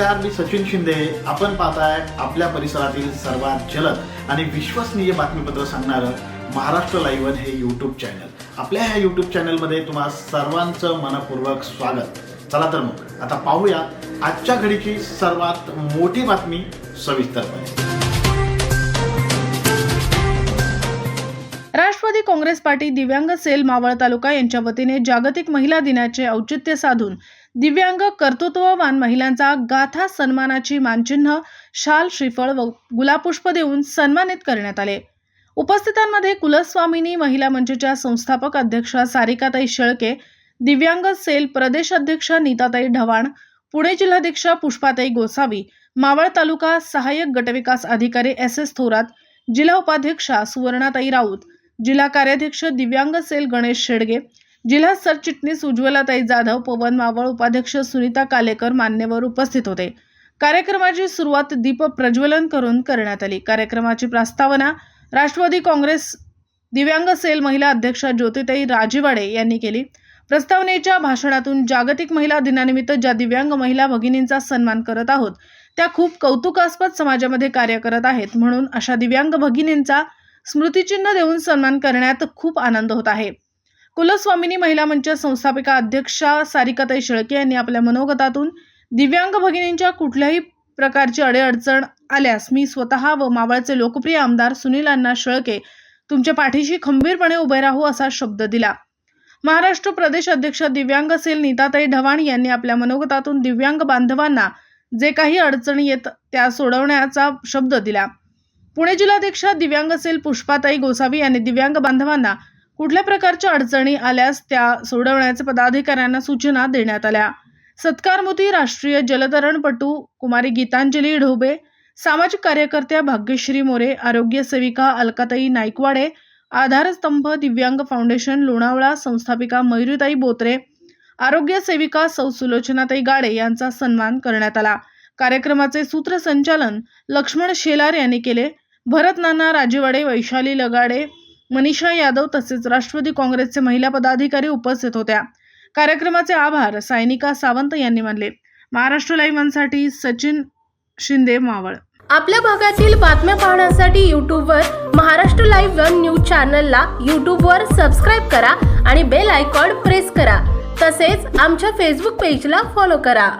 नमस्कार मी सचिन शिंदे. आपण पाहताय आपल्या परिसरातील सर्वात जलद आणि विश्वसनीय बातमीपत्र सांगणारं महाराष्ट्र लाईव्हन हे यूट्यूब चॅनल आपल्या ह्या यूट्यूब चॅनलमध्ये तुम्हा सर्वांचं मनपूर्वक स्वागत. चला तर मग आता पाहूया आजच्या घडीची सर्वात मोठी बातमी सविस्तरपणे. राष्ट्रवादी काँग्रेस पार्टी दिव्यांग सेल मावळ तालुका यांच्या वतीने जागतिक महिला दिनाचे औचित्य साधून दिव्यांग कर्तृत्ववान महिलांचा गाथा सन्मानाची मानचिन्ह शाल श्रीफळ व गुलापुष्प देऊन सन्मानित करण्यात आले. उपस्थितांमध्ये कुलस्वामिनी महिला मंचच्या संस्थापक अध्यक्षा सारिकाताई शेळके दिव्यांग सेल प्रदेश अध्यक्ष नीताताई ढवाण पुणे जिल्हाध्यक्ष पुष्पाताई गोसावी मावळ तालुका सहाय्यक गटविकास अधिकारी एस एस थोरात जिल्हा उपाध्यक्षा सुवर्णाताई राऊत जिल्हा कार्याध्यक्ष दिव्यांग सेल गणेश शेडगे जिल्हा सरचिटणीस उज्ज्वलाताई जाधव पवन मावळ उपाध्यक्ष सुनीता कालेकर मान्यवर उपस्थित होते. कार्यक्रमाची सुरुवात दीप प्रज्वलन करून करण्यात आली. कार्यक्रमाची प्रस्तावना राष्ट्रवादी काँग्रेस दिव्यांग सेल महिला अध्यक्षा ज्योतिताई राजीवाडे यांनी केली. प्रस्तावनेच्या भाषणातून जागतिक महिला दिनानिमित्त ज्या दिव्यांग महिला भगिनींचा सन्मान करत आहोत त्या खूप कौतुकास्पद समाजामध्ये कार्य करत आहेत म्हणून अशा दिव्यांग भगिनींचा स्मृतिचिन्ह देऊन सन्मान करण्यात खूप आनंद होत आहे. कुलस्वामिनी महिला मंच संस्थापिका अध्यक्षा सारिकाताई शेळके यांनी आपल्या मनोगतातून दिव्यांग भगिनींच्या कुठल्याही प्रकारची अडेअडचण आल्यास मी स्वतः व मावळचे लोकप्रिय आमदार सुनील अण्णा शेळके तुमच्या पाठीशी खंबीरपणे उभे राहू असा शब्द दिला. महाराष्ट्र प्रदेश अध्यक्ष दिव्यांग सेल नीताताई ढवाण यांनी आपल्या मनोगतातून दिव्यांग बांधवांना जे काही अडचणी येत त्या सोडवण्याचा शब्द दिला. पुणे जिल्हाध्यक्ष दिव्यांग सेल पुष्पाताई गोसावी यांनी दिव्यांग बांधवांना कुठल्या प्रकारच्या अडचणी आल्यास त्या सोडवण्याचे पदाधिकाऱ्यांना सूचना देण्यात आल्या. सत्कारमुती राष्ट्रीय जलतरणपटू कुमारी गीतांजली ढोबे सामाजिक कार्यकर्त्या भाग्यश्री मोरे आरोग्य सेविका अलकाताई नाईकवाडे आधारस्तंभ दिव्यांग फाउंडेशन लोणावळा संस्थापिका मयुरीताई बोत्रे आरोग्य सेविका सौ सुलोचनाताई गाडे यांचा सन्मान करण्यात आला. कार्यक्रमाचे सूत्रसंचालन लक्ष्मण शेलार यांनी केले. भरत नाना राजेवाडे वैशाली लगाडे मनीषा यादव तसेच राष्ट्रवादी काँग्रेसचे महिला पदाधिकारी उपस्थित होत्या. कार्यक्रमाचे आभार सायनिका सावंत यांनी मानले. महाराष्ट्र लाईव्हसाठी सचिन शिंदे मावळ. आपल्या भागातील बातम्या पाहण्यासाठी यूट्यूबवर महाराष्ट्र लाईव्ह वन न्यूज चॅनलला यूट्यूबवर सबस्क्राईब करा आणि बेल आयकॉन प्रेस करा. तसेच आमच्या फेसबुक पेजला फॉलो करा.